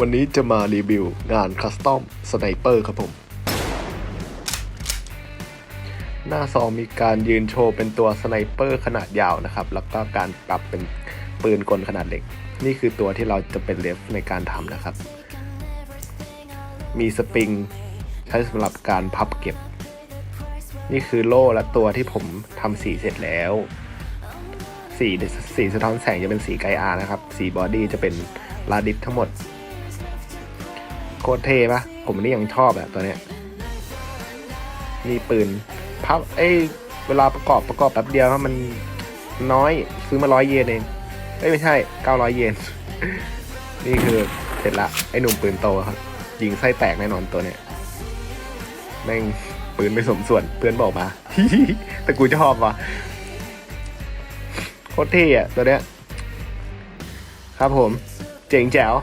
วันนี้จะมารีวิวงานคัสตอมสไนเปอร์ครับผม หน้าซองมีการยืนโชว์เป็นตัวสไนเปอร์ขนาดยาวนะครับ แล้วก็การปรับเป็นปืนกลขนาดเล็ก นี่คือตัวที่เราจะเป็นเลฟในการทำนะครับ มีสปริงใช้สำหรับการพับเก็บ นี่คือโล่และตัวที่ผมทำสีเสร็จแล้วสีสีสะท้อนแสงจะเป็นสีไกอานะครับ สีบอดี้จะเป็นลาดิฟทั้งหมด โคตรเท่ปะผมนี่ยังชอบอะตัวเนี้ยนี่ปืนพับเอ้ยเวลาประกอบประกอบแป๊บเดียวมันน้อยซื้อมาร้อยเยนเองเอ้ยไม่ใช่เก้าร้อยเยน นี่คือเสร็จละไอ้หนุ่มปืนโตครับยิงไส้แตกแน่นอนตัวเนี้ยแม่งปืนไม่สมส่วนเพื่อนบอกมาแต่กูชอบว่ะโคตรเท่อะตัวเนี้ย ครับผม เจ๋งแจ๋ว